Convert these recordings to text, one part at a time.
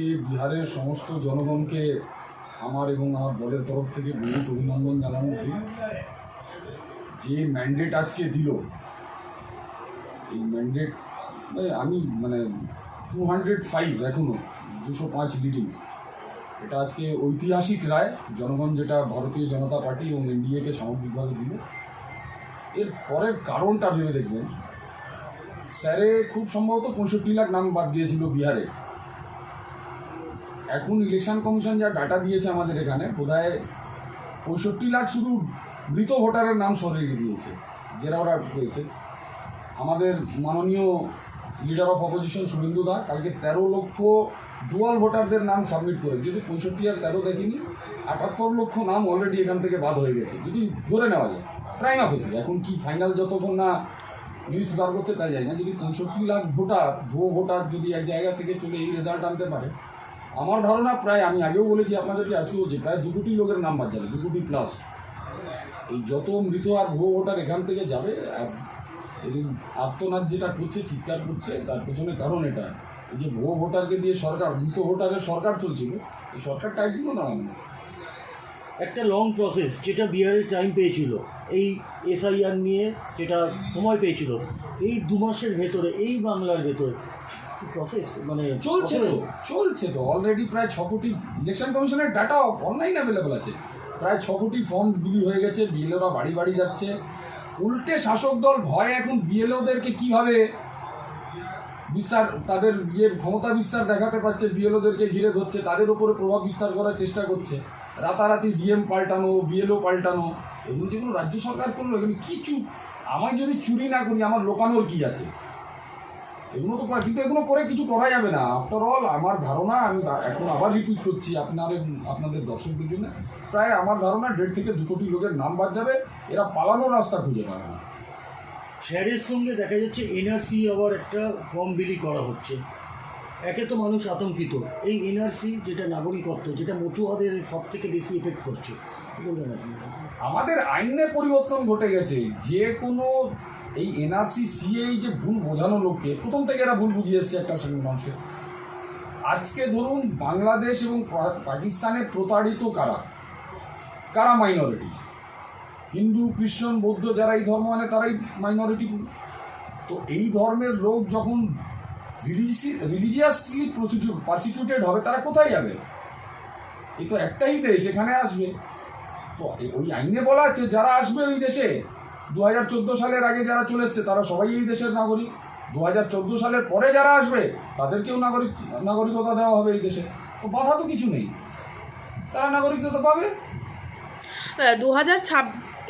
আজকে বিহারের সমস্ত জনগণকে আমার এবং আমার দলের তরফ থেকে বহুত অভিনন্দন জানানো উচিত? যে ম্যান্ডেট আজকে দিল, এই ম্যান্ডেট আমি মানে টু হান্ড্রেড ফাইভ এখনও দুশো পাঁচ লিডিং এটা আজকে ঐতিহাসিক রায়, জনগণ যেটা ভারতীয় জনতা পার্টি এবং এনডিএকে সামগ্রিকভাবে দিল। এর পরের কারণটা ভেবে দেখবেন, স্যারে খুব সম্ভবত পঁয়ষট্টি লাখ নাম বাদ দিয়েছিল বিহারে। এখন ইলেকশন কমিশন যা ডাটা দিয়েছে আমাদের এখানে, বোধহয় পঁয়ষট্টি লাখ শুধু মৃত ভোটারের নাম সরিয়ে দিয়েছে যারা ওরা পেয়েছে আমাদের মাননীয় leader of opposition Suvendu da কালকে তেরো লক্ষ ডুয়াল ভোটারদের নাম সাবমিট করে যদি পঁয়ষট্টি আর তেরো দেখিনি, আটাত্তর লক্ষ নাম অলরেডি এখান থেকে বাদ হয়ে গেছে। যদি ধরে নেওয়া যায় প্রাইম অফিসে এখন কি ফাইনাল যতক্ষণ না লিস্ট বার করছে তাই যায় না। যদি পঁয়ষট্টি লাখ ভোটার, ভুয়ো ভোটার যদি এক জায়গা থেকে চলে এই রেজাল্ট আনতে পারে আমার ধারণা প্রায়, আমি আগেও বলেছি আপনাদেরকে আজকেও যে প্রায় দু কোটি লোকের নাম বাদ যাবে দু কোটি প্লাস এই যত মৃত আর ভুয়ো ভোটার এখান থেকে যাবে, আর এদিন আত্মনাথ যেটা করছে, চিৎকার করছে, তার পেছনে কারণ এটা। এই যে ভুয়ো ভোটারকে দিয়ে সরকার, মৃত ভোটারের সরকার চলছিল, এই সরকারটা একদিনও দাঁড়ানো। একটা লং প্রসেস যেটা বিহারে টাইম পেয়েছিল, এই এসআইআর নিয়ে সেটা সময় পেয়েছিল। এই দু মাসের ভেতরে, এই বাংলার ভেতরে প্রসেস মানে চলছে তো চলছে তো। অলরেডি প্রায় ছ কোটি ইলেকশন কমিশনের ডাটা অনলাইন অ্যাভেলেবল আছে। প্রায় ছ কোটি ফর্ম বিলি হয়ে গেছে বিএলওরা বাড়ি বাড়ি যাচ্ছে। উল্টে শাসক দল ভয় এখন বিএলওদেরকে কীভাবে বিস্তার তাদের ইয়ে ক্ষমতা বিস্তার দেখাতে পারছে বিএলওদেরকে ঘিরে ধরছে তাদের উপরে প্রভাব বিস্তার করার চেষ্টা করছে। রাতারাতি ডিএম পাল্টানো বিএলও পাল্টানো এগুলো যেগুলো রাজ্য সরকার করল এগুলো কিছু আমায় যদি চুরি না করি আমার লোকানোর কি আছে? এগুলো তো কিন্তু এগুলো করে কিছু করা যাবে না। আফটার অল আমার ধারণা আমি এখন আবার রিপিট করছি আপনার আপনাদের দর্শকদের জন্য। প্রায় আমার ধারণা দেড় থেকে দু কোটি লোকের নাম বাদ যাবে। এরা পালানোর রাস্তা খুঁজে পাবে না। স্যারের সঙ্গে দেখা যাচ্ছে এনআরসি আবার একটা ফর্ম বিলি করা হচ্ছে। একে তো মানুষ আতঙ্কিত। এই এনআরসি যেটা নাগরিকত্ব যেটা মতুয়াদের সব থেকে বেশি এফেক্ট করছে। বলবেন আপনি? আমাদের আইনে পরিবর্তন ঘটে গেছে। যে কোনো এই এনআরসি সিএ যে ভুল বোঝানো লোককে, প্রথম থেকে এরা ভুল বুঝিয়ে এসছে একটা শ্রেণির মানুষের। আজকে ধরুন বাংলাদেশ এবং পাকিস্তানে প্রতারিত কারা? কারা মাইনরিটি হিন্দু, খ্রিস্টান, বৌদ্ধ যারা এই ধর্ম মানে তারাই মাইনরিটি তো এই ধর্মের লোক যখন রিলিজিয়াসলি পারসিকিউটেড হবে, তারা কোথায় যাবে? এই তো একটাই দেশ, এখানে আসবে। তো ওই আইনে বলা আছে, যারা আসবে ওই দেশে দু হাজার চোদ্দ সালের আগে যারা চলে এসছে তারা সবাই এই দেশের নাগরিক। দু হাজার চোদ্দ সালের পরে যারা আসবে তাদেরকেও নাগরিক নাগরিকতা দেওয়া হবে এই দেশে। তো বাধা তো কিছু নেই। তারা নাগরিকতা পাবে। দু হাজার ছাব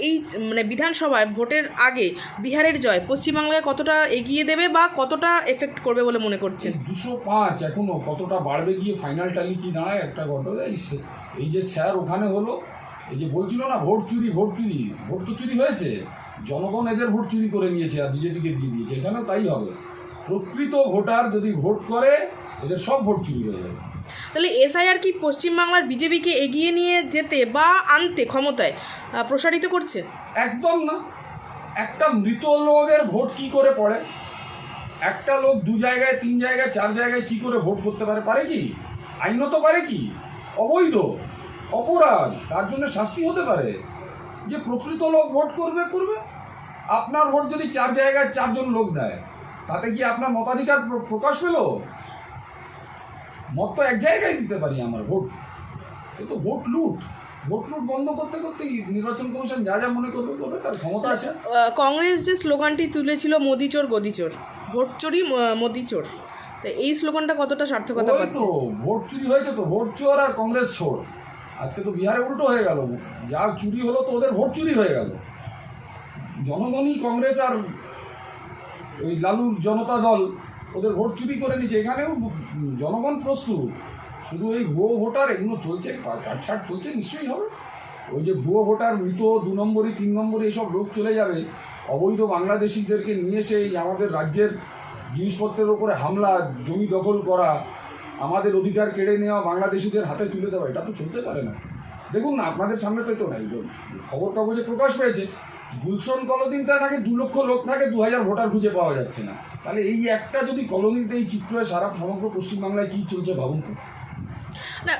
এই মানে বিধানসভায় ভোটের আগে বিহারের জয় পশ্চিমবাংলায় কতটা এগিয়ে দেবে বা কতটা এফেক্ট করবে বলে মনে করছেন? দুশো পাঁচ এখনও কতটা বাড়বে গিয়ে ফাইনাল টালি কি দাঁড়ায় একটা এই এই যে স্যার ওখানে হলো এই যে বলছিল না ভোট চুরি ভোট চুরি ভোট তো চুরি হয়েছে। জনগণ এদের ভোট চুরি করে নিয়েছে আর বিজেপিকে দিয়ে দিয়েছে এখানেও তাই হবে। প্রকৃত ভোটার যদি ভোট করে এদের সব ভোট চুরি হয়ে যাবে। তাহলে এসআইআর কি পশ্চিমবাংলার বিজেপিকে এগিয়ে নিয়ে যেতে বা আনতে ক্ষমতায় প্রসারিত করছে? একদম না। একটা মৃত লোকের ভোট কি করে পড়ে? একটা লোক দু জায়গায় তিন জায়গায় চার জায়গায় কি করে ভোট করতে পারে? পারে কি? আইনত পারে কি? অবৈধ? অপরাধ? তার জন্য শাস্তি হতে পারে? যে প্রকৃত লোক ভোট করবে করবে। আপনার ভোট যদি চার জায়গায় চারজন লোক দেয় তাতে কি আপনার মতাধিকার প্রকাশ পেল? মত তো এক জায়গায় দিতে পারি আমার ভোট। এ তো ভোট লুট। ভোট লুট বন্ধ করতে করতে নির্বাচন কমিশন যা যা মনে করবে করবে তার ক্ষমতা আছে। কংগ্রেস যে স্লোগানটি তুলেছিল মোদি চোর গদি চোর ভোট চোরই ম- মোদি চোর তো এই স্লোগানটা কতটা সার্থকতা পাচ্ছে? ভোট চুরি হয়েছে তো ভোট চোর আর কংগ্রেস ছোড় আজকে তো বিহারে উল্টো হয়ে গেল। যা চুরি হলো তো ওদের ভোট চুরি হয়ে গেল। জনগণই কংগ্রেস আর ওই লালুর জনতা দল ওদের ভোট চুরি করে নিচ্ছে এখানেও জনগণ প্রস্তুত। শুধু এই ভুয়ো ভোটার, এগুলো চলছে কাটছাট চলছে, নিশ্চয়ই হবে। ওই যে ভুয়ো ভোটার, মৃত, দু নম্বরই, তিন নম্বরই এসব লোক চলে যাবে। অবৈধ বাংলাদেশিদেরকে নিয়ে সেই আমাদের রাজ্যের জিনিসপত্রের ওপরে হামলা, জমি দখল করা আমাদের অধিকার কেড়ে নেওয়া বাংলাদেশিদের হাতে তুলে দেওয়া এটা তো চলতে পারে না। দেখুন না আপনাদের সামনে তো নাই খবর কাগজে প্রকাশ পেয়েছে। গুলশন কলোনিতে নাকি দু লক্ষ লোক থাকে দু হাজার ভোটার খুঁজে পাওয়া যাচ্ছে না। তাহলে এই একটা যদি কলোনিতে এই চিত্র হয় সারা সমগ্র পশ্চিমবাংলায় কী চলছে ভাবুন তো? না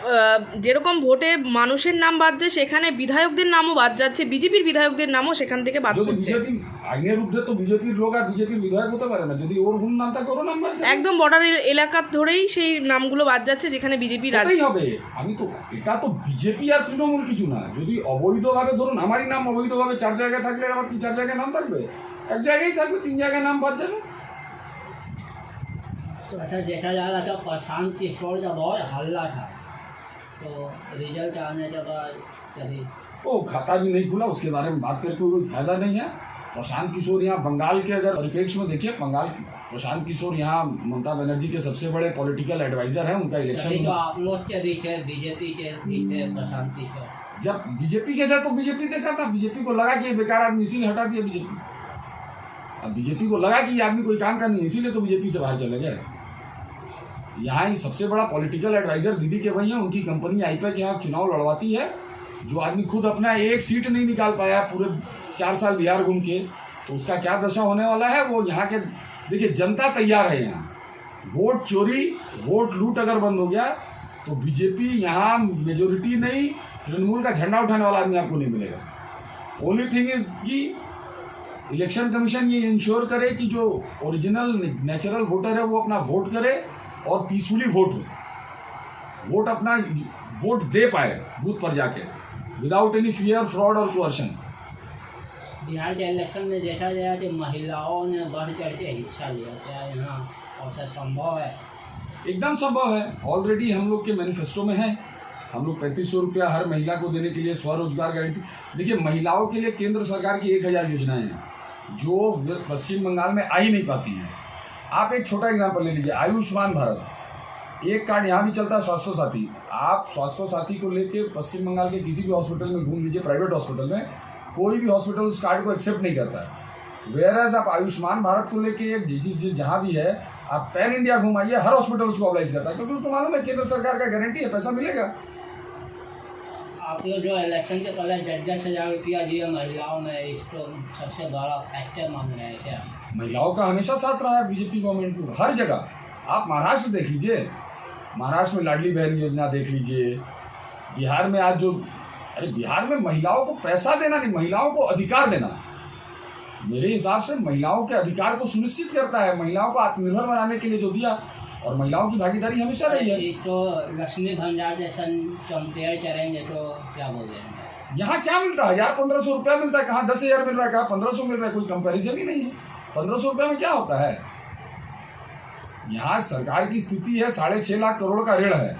যেরকম ভোটে মানুষের নাম বাদ যায় সেখানে বিধায়কদের নামও বাদ যাচ্ছে বিজেপির বিধায়কদের নামও সেখান থেকে বাদ বিজেপি আইনের ঊর্ধ্বে তো বিজেপির লোক আর বিজেপির বিধায়ক হতে পারে না যদি ওর ভুল নাম থাকে ওর নাম বাদ যাবে। একদম বর্ডার এলাকা ধরেই সেই নামগুলো বাদ যাচ্ছে যেখানে বিজেপি রাজ হতেই হবে আমি তো এটা তো বিজেপি আর তৃণমূল কিছু না যদি অবৈধভাবে ধরুন আমারই নাম অবৈধভাবে চার জায়গায় থাকলে আবার কি চার জায়গায় নাম থাকবে এক জায়গায় থাকবে তিন জায়গায় নাম বাদ যাবে तो ऐसा देखा जा रहा था प्रशांत किशोर का बहुत हल्ला था तो रिजल्ट आने के बाद कभी वो खाता भी नहीं खुला उसके बारे में बात करके कोई फायदा नहीं है प्रशांत किशोर यहाँ बंगाल के अगर परिप्रेक्ष्य में देखिए बंगाल प्रशांत किशोर यहाँ ममता बनर्जी के सबसे बड़े पॉलिटिकल एडवाइजर हैं उनका तभी तो इलेक्शन आप लोग के भी थे बीजेपी के भी थे प्रशांत किशोर। जब बीजेपी के थे तो बीजेपी देखा था बीजेपी को लगा कि बेकार आदमी इसीलिए हटा दिया बीजेपी। अब बीजेपी को लगा कि ये आदमी कोई काम का नहीं है इसीलिए तो बीजेपी से बाहर चले गए। यहाँ ही सबसे बड़ा पॉलिटिकल एडवाइजर दीदी के भाई हैं उनकी कंपनी आईपैक यहाँ चुनाव लड़वाती है। जो आदमी खुद अपना एक सीट नहीं निकाल पाया पूरे चार साल बिहार घूम के तो उसका क्या दशा होने वाला है? वो यहाँ के, देखिए, जनता तैयार है यहाँ। वोट चोरी, वोट लूट अगर बंद हो गया तो बीजेपी यहाँ मेजोरिटी नहीं, तृणमूल का झंडा उठाने वाला आदमी आपको नहीं मिलेगा। ओनली थिंग इज़ कि इलेक्शन कमीशन ये इंश्योर करे कि जो ओरिजिनल नेचुरल वोटर है, वो अपना वोट करे और पीसफुली वोट हो। वोट अपना वोट दे पाए बूथ पर जाके विदाउट एनी फियर फ्रॉड और कोअर्शन बिहार के इलेक्शन में देखा गया कि महिलाओं ने बढ़ चढ़ के हिस्सा लिया। क्या यहाँ ऐसा संभव है? एकदम संभव है। ऑलरेडी हम लोग के मैनिफेस्टो में है। हम लोग पैंतीस सौ रुपया हर महिला को देने के लिए स्वरोजगार गारंटी देखिए, महिलाओं के लिए केंद्र सरकार की एक हज़ार योजनाएँ हैं, जो पश्चिम बंगाल में आ ही नहीं पाती हैं। आप एक छोटा एग्ज़ाम्पल ले लीजिए, आयुष्मान भारत। एक कार्ड यहाँ भी चलता है स्वास्थ्य साथी। आप स्वास्थ्य साथी को लेके पश्चिम बंगाल के किसी भी हॉस्पिटल में घूम लीजिए प्राइवेट हॉस्पिटल में कोई भी हॉस्पिटल उस कार्ड को एक्सेप्ट नहीं करता है। वेयर एज आप आयुष्मान भारत को लेके एक जिस जिस जहाँ भी है आप पैन इंडिया घुमाइए हर हॉस्पिटल उसको अप्लाई करता है। क्योंकि उसको मालूम है केंद्र सरकार का गारंटी है पैसा मिलेगा। आप लोग जो इलेक्शन से पहले दस दस हज़ार रुपया दिए महिलाओं में इसको सबसे बड़ा फैक्टर मान रहे हैं क्या? महिलाओं का हमेशा साथ रहा है बीजेपी गवर्नमेंट को हर जगह। आप महाराष्ट्र देख लीजिए। महाराष्ट्र में लाडली बहन योजना देख लीजिए। बिहार में आज जो अरे बिहार में महिलाओं को पैसा देना नहीं महिलाओं को अधिकार देना। मेरे हिसाब से महिलाओं के अधिकार को सुनिश्चित करता है। महिलाओं को आत्मनिर्भर बनाने के लिए जो दिया और महिलाओं की भागीदारी हमेशा रही है। तो लक्ष्मी भंडार जैसा कंपेयर करेंगे तो क्या बोलेंगे यहाँ क्या मिल रहा है? यार पंद्रह सौ रुपया मिलता है। कहाँ दस हज़ार मिल रहा है कहाँ पंद्रह सौ मिल रहा है? कोई कंपेरिजन ही नहीं है। पंद्रह सौ रुपया में क्या होता है? यहाँ सरकार की स्थिति है साढ़े छः लाख करोड़ का ऋण है।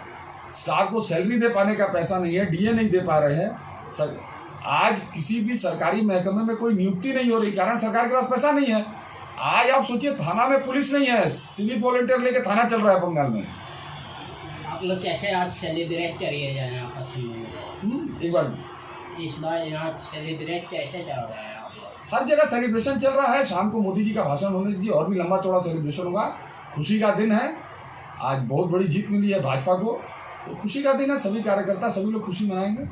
स्टाफ को सैलरी दे पाने का पैसा नहीं है डीए नहीं दे पा रहे हैं। सर आज किसी भी सरकारी महकमे में कोई नियुक्ति नहीं हो रही कारण सरकार के पास पैसा नहीं है। आज आप सोचिए थाना में पुलिस नहीं है सिविल वॉलेंटियर लेके थाना चल रहा है बंगाल में। आप लोग कैसे आज सेलिब्रेट करिए जाए यहाँ पश्चिम बंगाल हम्म, एक बार। इस बार यहाँ सेलिब्रेट कैसे चल रहे हैं हर जगह सेलिब्रेशन चल रहा है। शाम को मोदी जी का भाषण होने दीजिए और भी लंबा चौड़ा सेलिब्रेशन होगा। खुशी का दिन है। आज बहुत बड़ी जीत मिली है भाजपा को। खुशी का दिन है सभी कार्यकर्ता सभी लोग खुशी मनाएँगे।